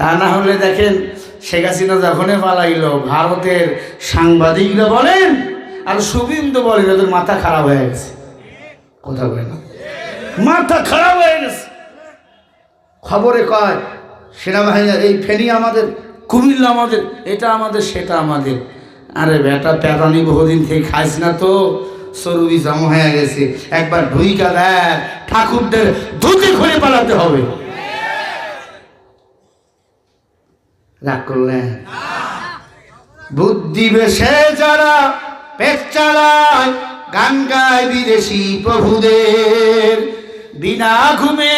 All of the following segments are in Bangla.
তা না হলে দেখেন শেখ হাসিনা যখনই পালাইল, ভারতের সাংবাদিকরা বলেন আর শুভিন্দু বলেন ওদের মাথা খারাপ হয়ে গেছে। কথা বলে না। মাথা খারাপ হয়ে গেছে। খবরে কয় সেনাবাহিনী এই ফেনি আমাদের, কুমিল্লা আমাদের, এটা আমাদের, সেটা আমাদের। আরে বেটা প্যারানি বহুদিন থেকে খাইস না তো, সরুবি জমা হয়ে গেছে। একবার ঢুইকা দেয় ঠাকুরদের ধুতে খুলে পালাতে হবে। রাগ করলেন বুদ্ধি বেশে যারা পেট গান গায় বিদেশি প্রভুদের। বিনা ঘুমে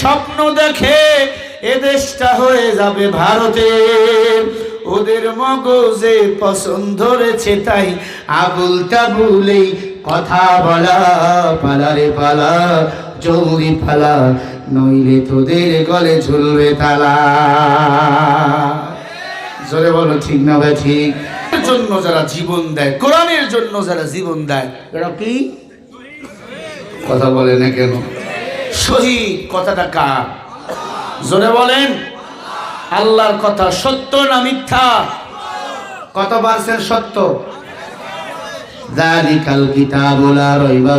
স্বপ্ন দেখে এ হয়ে যাবে ভারতের। ওদের মগজে পছন্দ ধরেছে তাই আবুল তাবুলেই কথা বলা পালারে পালা জৌরি ফালা। নইলে তোদের গলে ঝুলবে তালা। জোরে বলো, ঠিক না ভাই, ঠিক? জন্য যারা জীবন দেয়, কোরআনের জন্য যারা জীবন দেয়, এরা কি? কথা বলে না কেন? শহীদ কথাটা কার? জোরে বলেন। আল্লাহর কথা সত্য না মিথ্যা? কত পার্সেন্ট সত্য? দালিকাল রইবা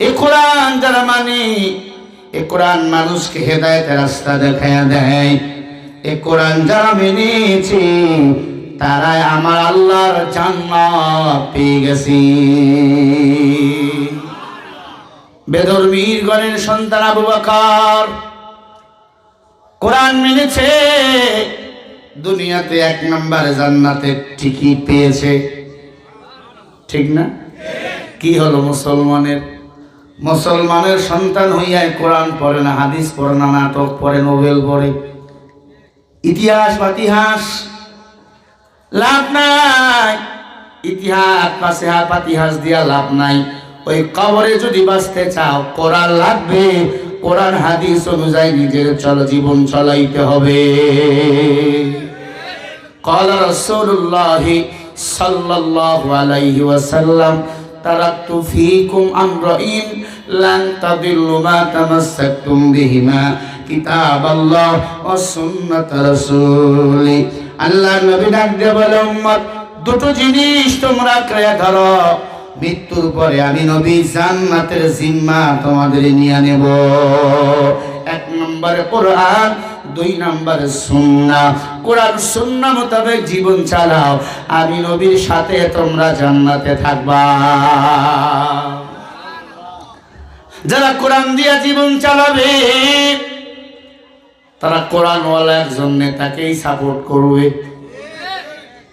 এ কোরআন যারা মানে এ কোরআন মানুষকে হেদায়তের রাস্তা দেখায় দেয়। এ কোরআন যারা মেনেছে, তারাই আমার আল্লাহর জান্নাত পেয়ে গেছি। বেদর্মীর গণের সন্তান আবু বকর, কোরআন মেনেছে, দুনিয়াতে এক নম্বরে জান্নাতে ঠিকই পেয়েছে। ঠিক না? কি হলো মুসলমানের মুসলমানের সন্তান হইয়ায় কোরআন পড়ে না হাদিস পড়ে না নাটক পড়ে নোবেল পড়ে ইতিহাস পাতিহাস লাভ নাই ইতিহাস পাশে হাত পাতিহাস দিয়া লাভ নাই ওই কবরে যদি বাঁচতে চাও কোরআন লাগবে কোরআন হাদিস অনুযায়ী নিজের চল জীবন চলাইতে হবে قال رسول الله صلى الله عليه وسلم تركت فيكم أمرين لن تضلوا ما تمسكتم بهما كتاب الله وسنة رسولي আল্লাহ নবী ডাক দিয়ে বলে উম্মত দুটো জিনিস তোমরা ক্রয় ধরো মৃত্যুর পরে আমি নবী জান্নাতের জিম্মা তোমাদের নিয়ে নেব এক নম্বরে কোরআন দুই নম্বরে সুন্না কোরআন সুন্না মোতাবেক জীবন চালাও। আমি নবীর সাথে তোমরা জান্নাতে থাকবা। যারা কোরআন দিয়া জীবন চালাবে, তারা কোরআনওয়ালা একজন নেতাকেই সাপোর্ট করবে।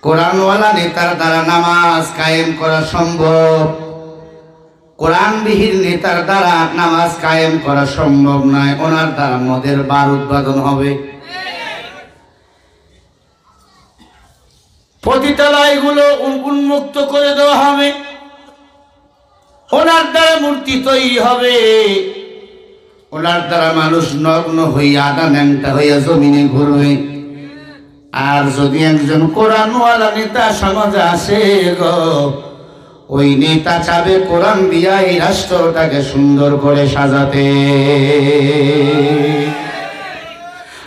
কোরআনওয়ালা নেতার দ্বারা নামাজ কায়েম করা সম্ভব। কোরআনবিহীন নেতার দ্বারা নামাজ কায়েম করা সম্ভব নয়। ওনার দ্বারা মদের বার উৎপাদন হবে। পতিতালয়গুলো উন- উন্মুক্ত করে দেওয়া হবে। ওনার দ্বারা মূর্তি তৈরি হবে। ওনার দ্বারা মানুষ নগ্ন হইয়া আদা ন্যাংটা হইয়া জমিনে ঘুরবে। আর যদি একজন কোরআনওয়ালা নেতা সমাজে আসে গো, ওই নেতা চাবে কোরআন দিয়া এই রাষ্ট্রটাকে সুন্দর করে সাজাতে।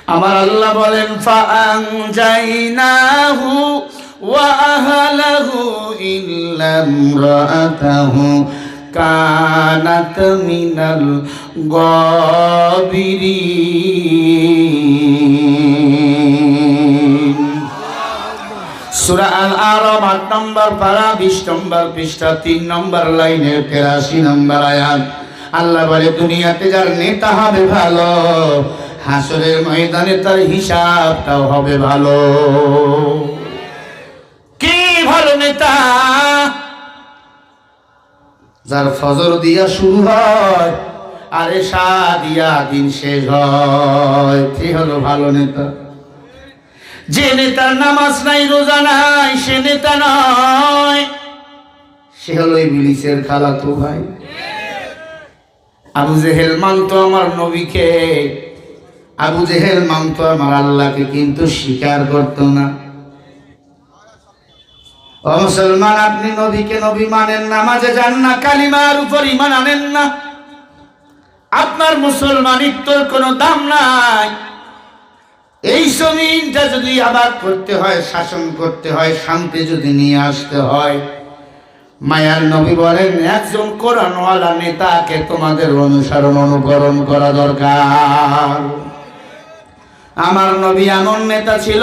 আমার আল্লাহ বলেন ফাআং যাইনাহু ওয়া আহলাহু ইল্লাম রাআতাহু কানাত মিনাল গাবিরিন সুরা আল আরব আট নম্বর পারা, বিশ নম্বর পৃষ্ঠা, তিন নম্বর লাইনে, তেরাশি নম্বর আয়াত। আল্লাহ বলে, দুনিয়াতে যার নেতা হবে ভালো, হাসরের ময়দানে তার হিসাবটাও হবে ভালো। ভালো নেতা। যার ফজর দিয়া শুরু হয়, আর এসা দিয়া দিন শেষ হয়। কি হলো ভালো নেতা? যে নেতার নামাজ নাই, রোজা নাই, সে নেতা নয়। সে হলো ইবলিসের খালাতো ভাই। আবু জেহেল মানতো আমার নবীকে। আবু জেহেল মানতো আমার আল্লাহকে, কিন্তু স্বীকার করতো না। ও মুসলমান, আপনি নবীকে নবী মানেন না, মাঝে যান না, কালিমার উপর ইমান আনেন না। আপনার মুসলমানিত্বর কোনো দাম নাই। এই জমিনটা যদি আবার করতে হয়, শাসন করতে হয়, শান্তি যদি নিয়ে আসতে হয়, মায়ার নবী বলেন, একজন কোরআনওয়ালা নেতাকে তোমাদের অনুসরণ, অনুকরণ করা দরকার। আমার নবী এমন নেতা ছিল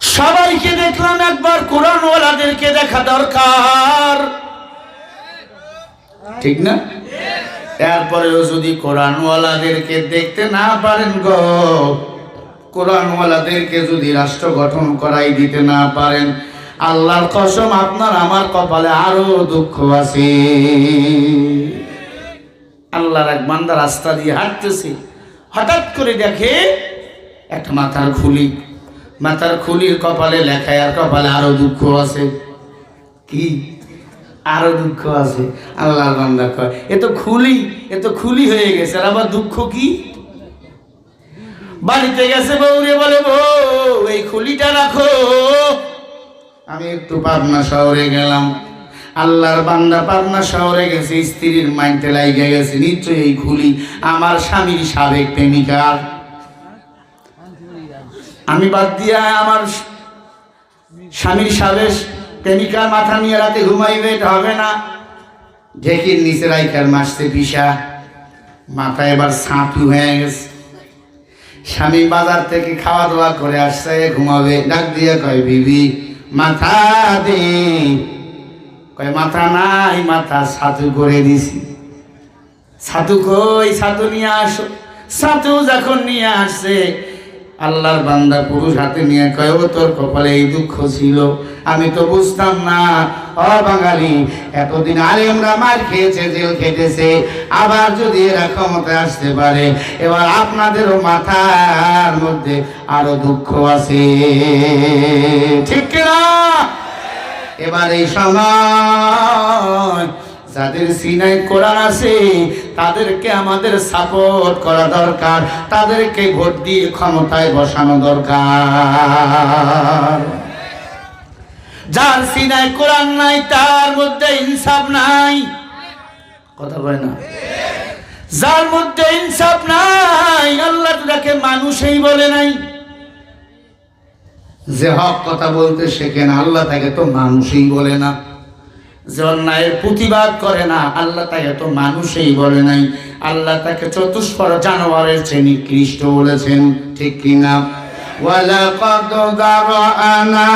সবাইকে দেখলাম একবার কোরআনওয়ালাদেরকে দেখা দরকার। ঠিক না? এরপরেও যদি কোরআনওয়ালাদেরকে দেখতে না পারেন গো, কোরআনওয়ালাদেরকে যদি রাষ্ট্র গঠন করাই দিতে না পারেন, আল্লাহর কসম আপনার আমার কপালে আরও দুঃখ আছে। আল্লাহর এক বান্দা রাস্তা দিয়ে হাঁটতেছে, হঠাৎ করে দেখে একটা মাথার খুলি। মাথার খুলির কপালে লেখায় আর কপালে আরও দুঃখ আছে। কি? আরও দুঃখ আছে। আল্লাহর বান্দা কয়, এ তো খুলি, এ তো খুলি হয়ে গেছে, আর আবার দুঃখ কি? বাড়িতে গেছে বউরে বলে, বউ, এই খুলিটা রাখো। আমি একটু পাবনা শহরে গেলাম। আল্লাহর বান্দা পাবনা শহরে গেছে, স্ত্রীর মাইন্ডে লাইগে গেছে, নিশ্চয়ই এই খুলি আমার স্বামীর সাবেক প্রেমিকার। আমি বাদ দিয়া আমার স্বামীর সাবেক প্রেমিকার মাথা নিয়ে রাতে ঘুমাইবে হবে না। ঢেকির নিচে রাইকার মাসতে পিসা মাথা এবার সাঁতু হয়ে গেছে। স্বামী বাজার থেকে খাওয়া দাওয়া করে আসছে, ঘুমাবে, ডাক দিয়ে কয়, বিবি, মাথা দে। কয়, মাথা নাই, মাথা ছাতু করে দিছি। ছাতু কই? ছাতু নিয়ে আসো। ছাতু যখন নিয়ে আসছে আল্লাহর বান্দা পুরুষ হাতে নিয়ে কয়, ও তোর কপালে এই দুঃখ ছিল? আমি তো বুঝতাম না। ও বাঙালি, এতদিন আলেমরা মার খেয়েছে, জেল খেটেছে। আবার যদি এরা ক্ষমতায় আসতে পারে, এবার আপনাদেরও মাথার মধ্যে আরও দুঃখ আছে। ঠিক কিনা? এবার এই সময় যাদের সিনাই কোরআন আছে, তাদেরকে আমাদের সাপোর্ট করা দরকার। তাদেরকে ভোট দিয়ে ক্ষমতায় বসানো দরকার। যার সিনাই কোরআন নাই, তার মধ্যে ইনসাফ নাই। কথা বলে না? যার মধ্যে ইনসাফ নাই, আল্লাহ তাকে মানুষই বলে নাই। যে হক কথা বলতে শেখে না, আল্লাহ তাকে তো মানুষই বলে না। যে অন্যায়ের প্রতিবাদ করে না আল্লাহ তাকে তো মানুষই বলে নাই আল্লাহ তাকে চতুষ্পর জানোয়ারের চেয়ে নিকৃষ্ট বলেছেন ঠিক কিনা ولقد ذرأنا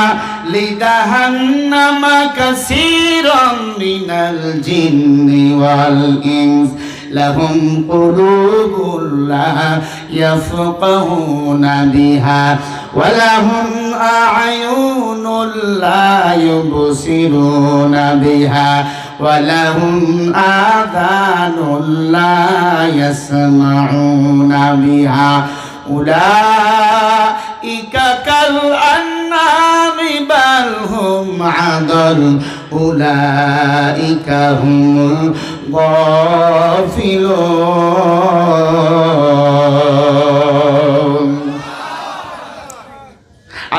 لجهنم كثيرا من الجن والإنس لهم قلوب لا يفقهون بها ولهم أعين لا يبصرون بها ولهم آذان لا يسمعون بها. أولئك كالأنعام بل هم عدل أولئك هم الغافلون.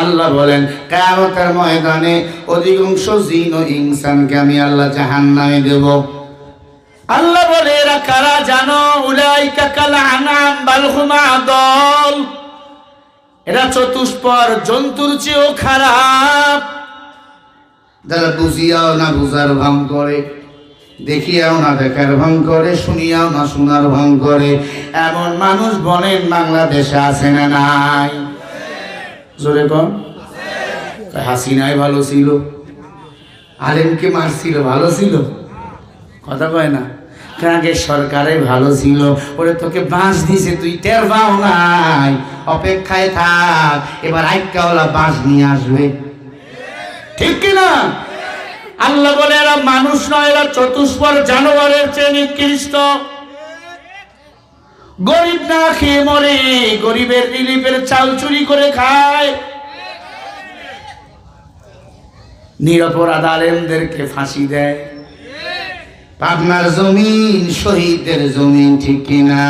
আল্লাহ বলেন, কেয়ামতের ময়দানে অধিকাংশ জিন ও ইনসানকে আমি আল্লাহ জাহান্নামে দেব। আল্লাহ বলে, এরা কারা জানো? উলাইকা কাল আনাম বালহুমা দল এরা চতুষ্পর, জন্তুর চেয়েও খারাপ। যারা বুঝিয়াও না বুঝার ভাঙ করে, দেখিয়াও না দেখার ভাঙ করে, শুনিয়াও না শোনার ভাঙ করে, এমন মানুষ বলেন বাংলাদেশে আছে না নাই। জোরে কন। হাসিনাই ভালো ছিল। আলেমকে মারছিল, ভালো ছিল? কথা কয় না। আগে সরকারে ভালো ছিল? ওরে তোকে বাঁশ দিছে, তুই টের পাও নাই। অপেক্ষায় থাক, এবার আইকাওয়ালা বাঁশ নিয়ে আসবে। ঠিক কিনা আল্লাহ বলে, এরা মানুষ নয়, এরা চতুষ্পর জানোয়ারের চেয়ে নিকৃষ্ট। গরিব না খেয়ে মরে, গরিবের রিলিফের চাল চুরি করে খায়। নিরপরাধ আলেমদেরকে ফাঁসি দেয়। পাবনার জমিন, শহীদের জমিন, ঠিক কিনা?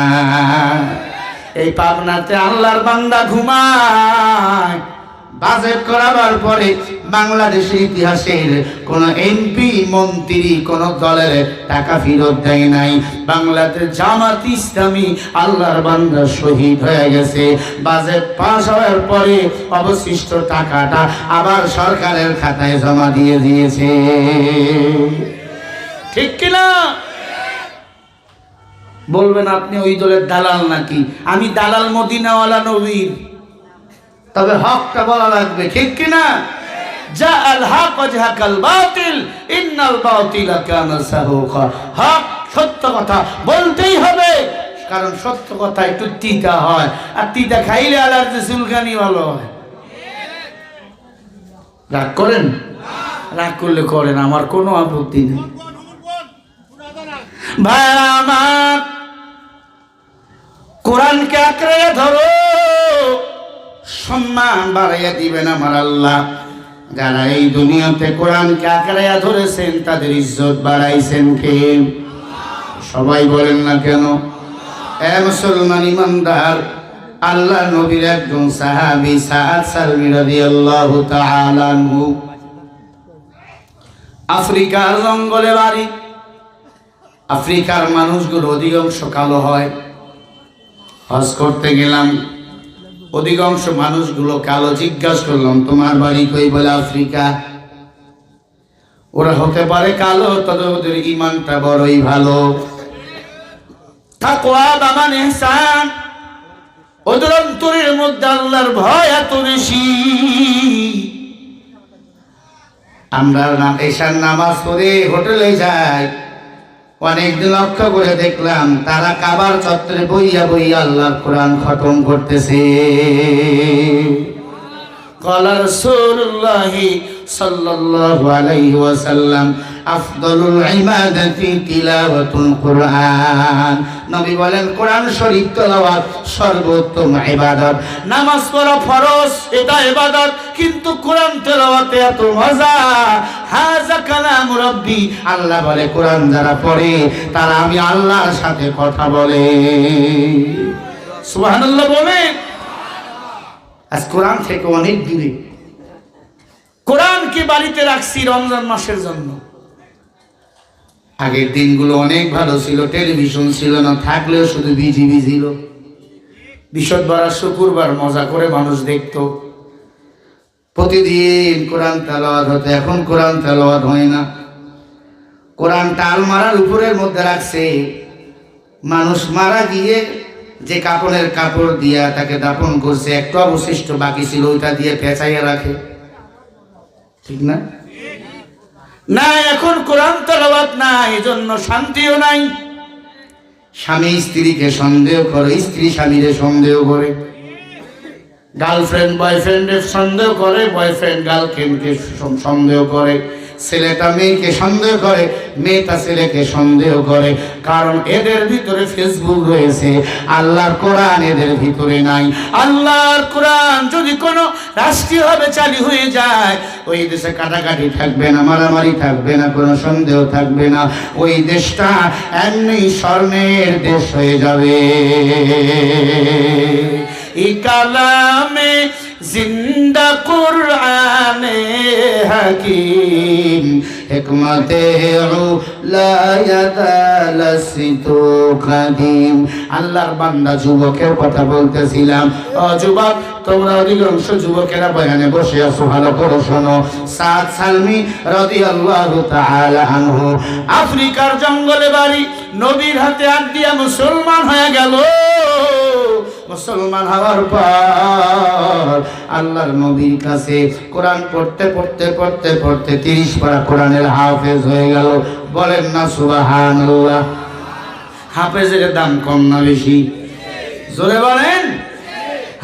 এই পাবনাতে আল্লাহর বান্দা ঘুমায়। বাজেট করাবার পরে বাংলাদেশের ইতিহাসের কোন এমপি, মন্ত্রী, কোন দলের টাকা ফেরত দেয় নাই। বাংলাদেশ জামাত ইসলামী আল্লাহর বান্দা শহীদ হয়ে গেছে। বাজেট পাস হওয়ার পরে অবশিষ্ট টাকাটা আবার সরকারের খাতায় জমা দিয়ে দিয়েছে। ঠিক কিনা? বলবেন, আপনি ওই দলের দালাল নাকি? আমি দালাল মদিনাওয়ালা নবীর। তবে হকটা বলা লাগবে, ঠিক কিনা যা আল হক ওয়াজহাকাল বাতিল, ইন্নাল বাতিলা কানা সাহুকা। হক সত্য কথা বলতেই হবে, কারণ সত্য কথা একটু তিতা হয়। আর তিতা খাইলে অ্যালার্জি চুলকানি ভালো হয়। রাগ করেন? রাগ করলে করেন, আমার কোনো আপত্তি নেই। ভাই, আমার কোরআনকে আঁকড়ে ধরো। সম্মান বাড়াইয়া দিবেন আমার আল্লাহ। যারা এই দুনিয়াতে কোরআনকে আঁকড়াইয়া ধরেছেন, তাদের ইজ্জত বাড়াইছেন কে? সবাই বলেন না কেন? এ মুসলমান ইমানদার, আল্লাহ নবীর একজন সাহাবি সাহাদ সালমি রাদিয়াল্লাহু তাআলা আনহু। আফ্রিকার জঙ্গলে বাড়ি। আফ্রিকার মানুষগুলো অধিকাংশ কালো হয়। হজ করতে গেলাম। অধিকাংশ মানুষগুলো কালো জিজ্ঞাসা করলাম, তোমার বাড়ি কই বলে আফ্রিকা? ওরা হতে পারে কালো, তবে ওদের ইমানটা বড়ই ভালো। ওদের অন্তরের মধ্যে আল্লাহর ভয় এত বেশি। আমরা এশার নামাজ পড়ে হোটেলে যাই। অনেক লক্ষ্য করে দেখলাম, তারা কাবার চত্বরে বইয়া বইয়া আল্লাহর কোরআন খতম করতেছে। কলার সুর সাল্লাল্লাহু আলাইহি ওয়াসাল্লাম আফদলুল ইবাদাতি তিলাওয়াতুল কোরআন। নবী বলেন, কোরআন শরীফ তেলাওয়াত সর্বোত্তম ইবাদত। নামাজ পড়া ফরজ, এটা ইবাদত, কিন্তু কোরআন তেলাওয়াতে এত মজা। হাজা কালাম রব্বি। আল্লাহ বলে, কোরআন যারা পড়ে, তারা আমি আল্লাহর সাথে কথা বলে। সুবহানাল্লাহ বলে আজ কোরআন থেকে অনেক দূরে। কোরআনকে বাড়িতে রাখছি রমজান মাসের জন্য। আগের দিনগুলো অনেক ভালো ছিল টেলিভিশন ছিল না থাকলেও শুধু বিজিবি ছিল বিশদবার আর শুক্রবার মজা করে মানুষ দেখতো। প্রতিদিন কোরআন তেলাওয়াত হতো এখন কোরআন তেলাওয়াত হয় না। কোরআন টাল মারার উপরের মধ্যে রাখছে মানুষ মারা গিয়ে যে কাপড়ের কাপড় দিয়া তাকে দাপন করছে একটু অবশিষ্ট বাকি ছিল ওইটা দিয়ে পেঁচাইয়া রাখে। ঠিক না? না, এখন কোরআন তেলাওয়াত না এজন্য শান্তিও নাই। স্বামী স্ত্রীকে সন্দেহ করে, স্ত্রী স্বামীরে সন্দেহ করে। গার্লফ্রেন্ড বয়ফ্রেন্ডের সন্দেহ করে বয়ফ্রেন্ড গার্লফ্রেন্ডকে সন্দেহ করে। ছেলেটা মেয়েকে সন্দেহ করে, মেয়েটা ছেলেকে সন্দেহ করে। কারণ এদের ভিতরে ফেসবুক রয়েছে, আল্লাহর কোরআন এদের ভিতরে নাই। আল্লাহর কোরআন যদি কোনো রাষ্ট্রীয়ভাবে চালু হয়ে যায়, ওই দেশে কাটাকাটি থাকবে না, মারামারি থাকবে না, কোনো সন্দেহ থাকবে না। ওই দেশটা এমনি স্বর্ণের দেশ হয়ে যাবে। ই কালামে জিন্দা কুরআনে হাকিম আল্লাহর বান্দা যুবকের কথা বলতেছিলাম। যুবক, তোমরা অধিকাংশ যুবকেরা বয়ানে বসে আছো, ভালো করে শোনো। সাদ সালমি তাআলা আনহু। আফ্রিকার জঙ্গলে বাড়ি, নবীর হাতে হাত দিয়া মুসলমান হয়ে গেল। মুসলমান হওয়ার পর আল্লাহর নবীর কাছে কোরআন পড়তে পড়তে পড়তে পড়তে তিরিশ পারা কোরআনের হাফেজ হয়ে গেল। বলেন না সুবাহান হাফেজের দাম কম না বেশি? জোরে বলেন।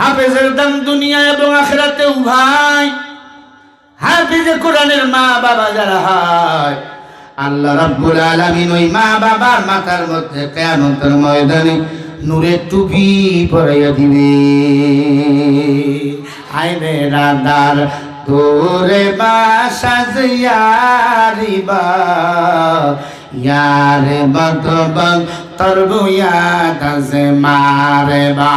হাফেজের দাম দুনিয়া এবং আখেরাতে উভয় হাফেজে কোরআনের মা বাবা যারা হয়, আল্লাহ রাব্বুল আলামিন ওই মা বাবার মাথার মধ্যে কিয়ামতের ময়দানে নূরের টুপি পরাইয়া দিবে। আইনে রাদার তোরে বাসা জিয়ারিবা ইয়ারে বদবন তরবু ইয়াদ আছে মারে বা।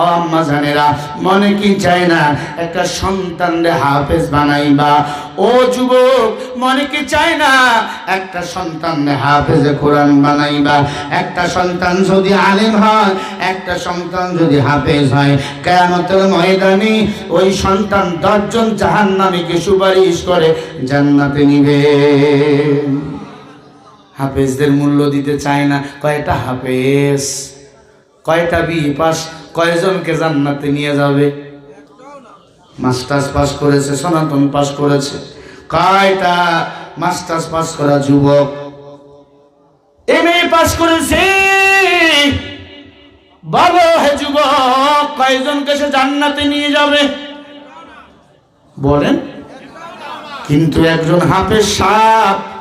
ও আম্মাজানেরা মনে কি চায় না একটা সন্তান রে হাফেজ বানাইবা? ও যুবক, মনে কি চায় না একটা সন্তান রে হাফেজে কোরআন বানাইবা? একটা সন্তান যদি আলেম হয়, একটা সন্তান যদি হাফেজ হয়, কেয়ামতের ময়দানে ওই সন্তান দশজন জাহান্নামীকে সুপারিশ করে জান্নাতে নিবে। হাফেজদের মূল্য দিতে চায় না। কয়টা হাফেজ? কয়টা বি পাস? কয়জনকে জান্নাতে নিয়ে যাবে? মাস্টার্স পাস করেছে, সনাতন পাস করেছে। কয়টা মাস্টার্স পাস করা যুবক? এম এ পাস করেছে। বলো হে যুবক, কয়জনকে সে জান্নাতে নিয়ে যাবে? বলেন। কিন্তু একজন হাফেজ সাপ।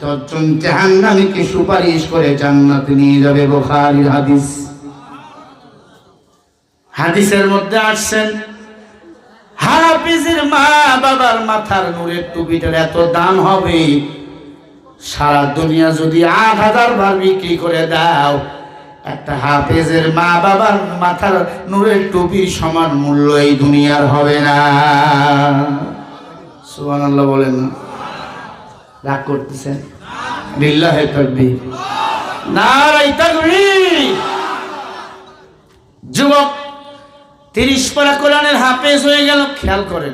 দশজন জাহান্নামীকে সুপারিশ করে জান্নাতে নিয়ে যাবে বোখারির হাদিস। হাদিসের মধ্যে আসছেন, হাফিজের মা বাবার মাথার নূরের টুপিটার এত দাম হবে? সারা দুনিয়া যদি আট হাজার বার বিক্রি করে দাও, একটা হাফেজের মা বাবার মাথার নূরের টুপির সমান মূল্য এই দুনিয়ার হবে না। সুবান আল্লাহ বলেন না। রাগ করতেছেন। বিল্লাহে তাকবীর। নারাই তাকবীর। যুবক তিরিশ পারা কোরআনের হাফেজ হয়ে গেল খেয়াল করেন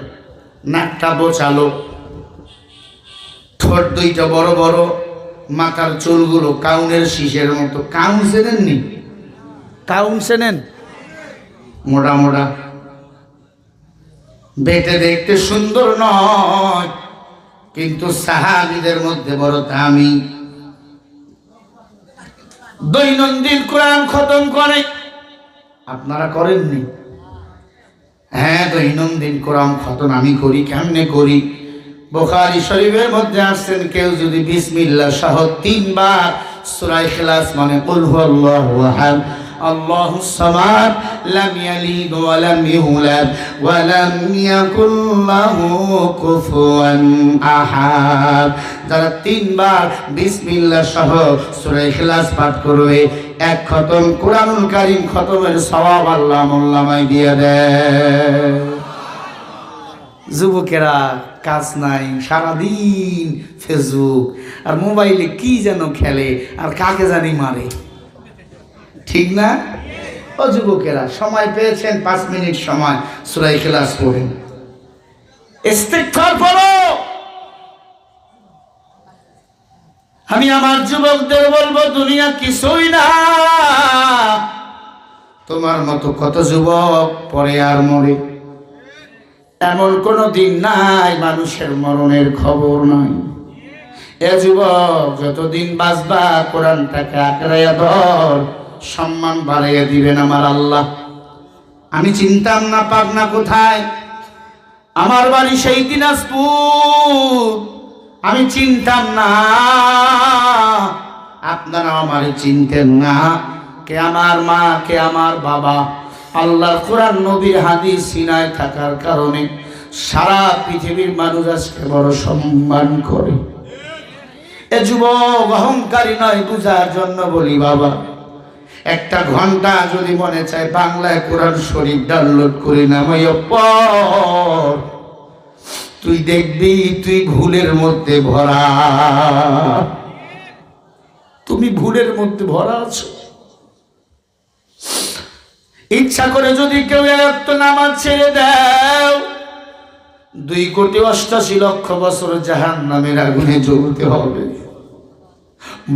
নাকটা বোচালো ঠোঁট দুইটা বড় বড় মাথার চুলগুলো কাউনের শীষের মতো। কাউন চেনেননি? কাউন চেনেন? মোটা মোটা। বেটে দেখতে সুন্দর নয়। কিন্তু সাহাবিদের মধ্যে বড় দামি। দৈনন্দিন কোরআন খতম করে। আপনারা করেননি? হ্যাঁ দৈনন্দিন কোরআন খতম আমি করি কেমনে করি? বোখারি শরীফের মধ্যে আসছেন কেউ যদি বিসমিল্লাহ সহ তিনবার সুরাই খেলাস মানে কুল আহাদ। الله الصمد لم يلد ولم يولد ولم يكن له كفوا احد যারা তিনবার বিসমিল্লাহ সহ সূরা ইখলাস পাঠ করবে এক খতম কোরআনুল কারীম খতমের সওয়াব আল্লাহ মোল্লামায় দিয়ে দেয় যুবকেরা কাজ নাই সারাদিন ফেসবুক আর মোবাইলে কি যেন খেলে আর কাকে জানি মারে ঠিক না? ও যুবকেরা, সময় পেয়েছেন, পাঁচ মিনিট সময়। সুরাই ক্লাস পড়েন। আমি আমার যুবকদের বলব, দুনিয়া কিছুই না। তোমার মতো কত যুবক পরে আর মরে। এমন কোনো দিন নাই, মানুষের মরণের খবর নাই। এ যুবক, যতদিন বাঁচবা, কোরআনটাকে আঁকড়াইয়া ধর। সম্মান বাড়াইয়া দিবেন আমার আল্লাহ। আমি চিনতাম না পাবনা কোথায়। আমার বাড়ি সেই দিনাজপুর। আমি চিনতাম না। আপনারা আমার চিনতেন না। কে আমার মা, কে আমার বাবা। আল্লাহর কোরআন, নবীর হাদিস সিনায় থাকার কারণে সারা পৃথিবীর মানুষ আজকে বড় সম্মান করে। এ যুবক, অহংকারী নয় বুঝার জন্য বলি বাবা। একটা ঘণ্টা যদি মনে চায় বাংলায় কোরআন শরীফ ডাউনলোড করে নামাই পর তুই দেখবি, তুই ভুলের মধ্যে ভরা। তুমি ভুলের মধ্যে ভরা আছো। ইচ্ছা করে যদি কেউ একটা নামাজ ছেড়ে দাও, দুই কোটি অষ্টাশি লক্ষ বছর জাহান নামের আগুনে জ্বলতে হবে।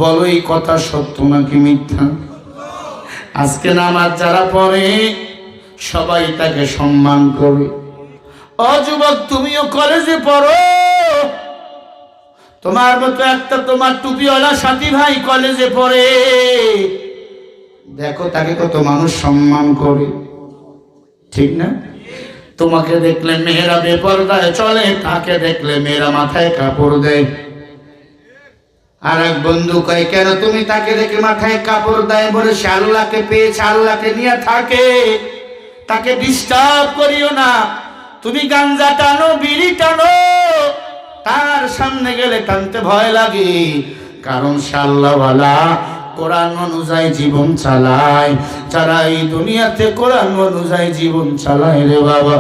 বলো এই কথা সত্য নাকি মিথ্যা? আজকে নামাজ যারা পড়ে, সবাই তাকে সম্মান করে ও যুবক, তুমিও কলেজে পড়ো। তোমার মতো একটা তোমার টুপিওয়ালা সাথী ভাই কলেজে পড়ে। দেখো তাকে কত মানুষ সম্মান করে। ঠিক না? তোমাকে দেখলে মেয়েরা বেপরদায় চলে, তাকে দেখলে মেয়েরা মাথায় কাপড় দেয়। আর এক বন্ধু কয়, কেন তুমি তাকে দেখে মাথায় কাপড় দেয় বলে সে আল্লাহকে পেয়েছে আল্লাহকে নিয়ে থাকে? তাকে ডিস্টার্ব করিও না। তুমি গাঞ্জা টানো, বিড়ি টানো। তার সামনে গেলে টানতে ভয় লাগে। কারণ সে আল্লাহওয়ালা কোরআন অনুযায়ী জীবন চালায় যারা এই দুনিয়াতে কোরআন অনুযায়ী জীবন চালায় রে বাবা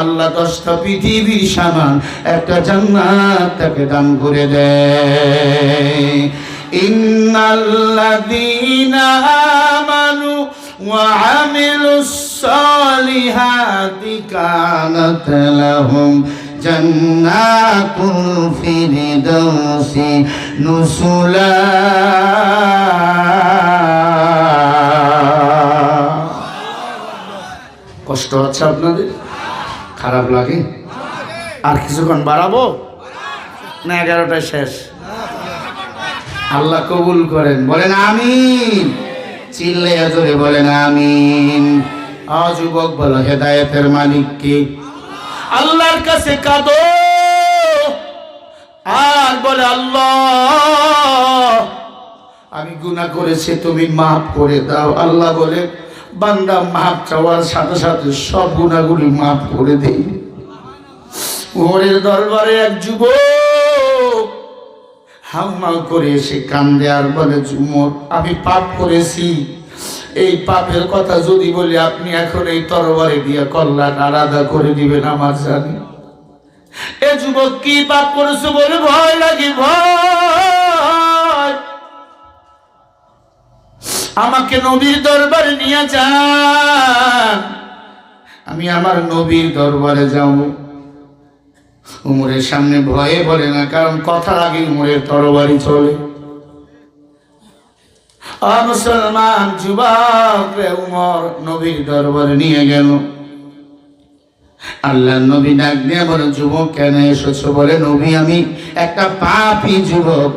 আল্লাহ দশটা পৃথিবীর সামান একটা জান্নাত তাকে দান করে দেয় ইন্নাল্লাযীনা আমানু وعملوا الصالحات كانت لهم جنات الفردوس نزلا কষ্ট হচ্ছে আপনাদের খারাপ লাগে আর কিছুক্ষণ বাড়াবো না এগারোটায় শেষ আল্লাহ কবুল করেন বলেন আমিন চিল্লে জোরে বলেন আমিন আ যুবক বলো হেদায়েতের মালিক কে আল্লাহর কাছে কাঁদো। আর বলে, আল্লাহ, আমি গুনাহ করেছি, তুমি মাফ করে দাও। আল্লাহ বলে, বান্দা মাফ চাওয়ার সাথে সাথে সব গুণাগুলি মাফ করে দেই। ওরের দরবারে এক যুবক হাউমাউ করে এসে কান্দে আর বলে ঝুমর আমি পাপ করেছি। এই পাপের কথা যদি বলি, আপনি এখন এই তরবারে দিয়ে কল্যাণ আলাদা করে দিবেন আমার জানি। এ যুবক কি পাপ করেছে বলে ভয় লাগে, ভয়। আমাকে নবীর দরবারে নিয়ে যান। আমি আমার নবীর দরবারে যাব। উমরের সামনে ভয়ে বলে না, কারণ কথার আগে উমরের তরবারি চলে। মুসলমান যুবক উমর নবীর দরবারে নিয়ে গেল। আল্লাহ নবী ডাক দিয়ে বলে, যুবক, কেন এসেছ? বলে, নবী, আমি একটা পাপি যুবক।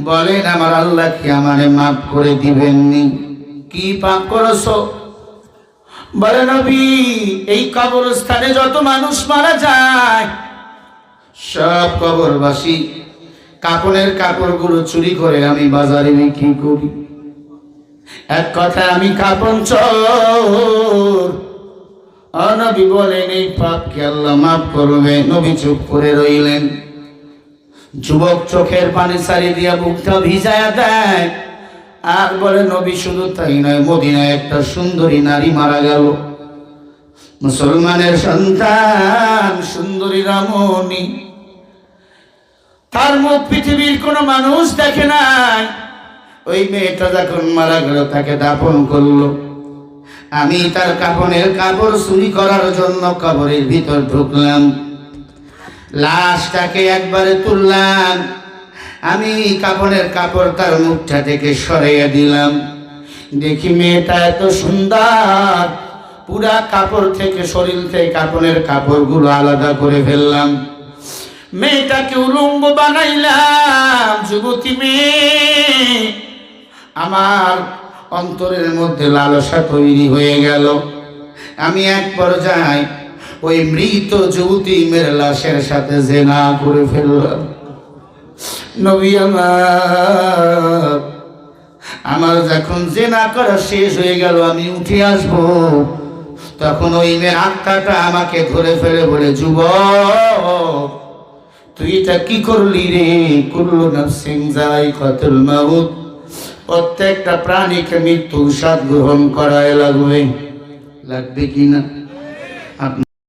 বলেন, আমার আল্লাহ কি আমারে মাফ করে দিবেননি? কি পাপ করেছ? বলে, নবী, এই কবরস্থানে যত মানুষ মারা যায়, সব কবরবাসী কাপড়ের কাপড়গুলো চুরি করে আমি বাজারে বিক্রি করি। এক কথা আমি কাপড় চোর। নবী বলেন, এই পাপকে আল্লাহ মাফ করবে। নবী চুপ করে রইলেন। যুবক চোখের পানি সারি দিয়া বুকটা ভিজায়া দেয়। আর বলে, নবী শুধু তাই নয়, মদিনায় একটা সুন্দরী নারী মারা গেল। মুসলমানের সন্তান, সুন্দরী রামণী তার মুখ পৃথিবীর কোনো মানুষ দেখে নাই। ওই মেয়েটা যখন মারা গেল, তাকে দাপন করল। আমি তার কাপনের কাপড় চুরি করার জন্য কবরের ভিতর ঢুকলাম। লাশটাকে একবারে তুললাম। আমি কাপড়ের কাপড় তার মুখটা থেকে সরাইয়া দিলাম। দেখি মেয়েটা এত সুন্দর। পুরা কাপড় থেকে, শরীর থেকে কাপড়ের কাপড়গুলো আলাদা করে ফেললাম। মেয়েটাকে উলঙ্গ বানাইলাম, যুবতী মেয়ে। আমার অন্তরের মধ্যে লালসা তৈরি হয়ে গেল। আমি এক পর্যায়ে ওই মৃত যুবতী মেয়ের লাশের সাথে জেনা করে ফেললাম। নবী আমার আমার যখন জেনা করা শেষ হয়ে গেল, আমি উঠে আসব। তখন ওই মেয়ের আত্মাটা আমাকে ধরে ফেলে বলে যুব তুই এটা কি করলি রে? কুল্লু নাফসিং যাই কতুল মাউত। প্রত্যেকটা প্রাণীকে মৃত্যু স্বাদ গ্রহণ করায় লাগবে। লাগবে কি না?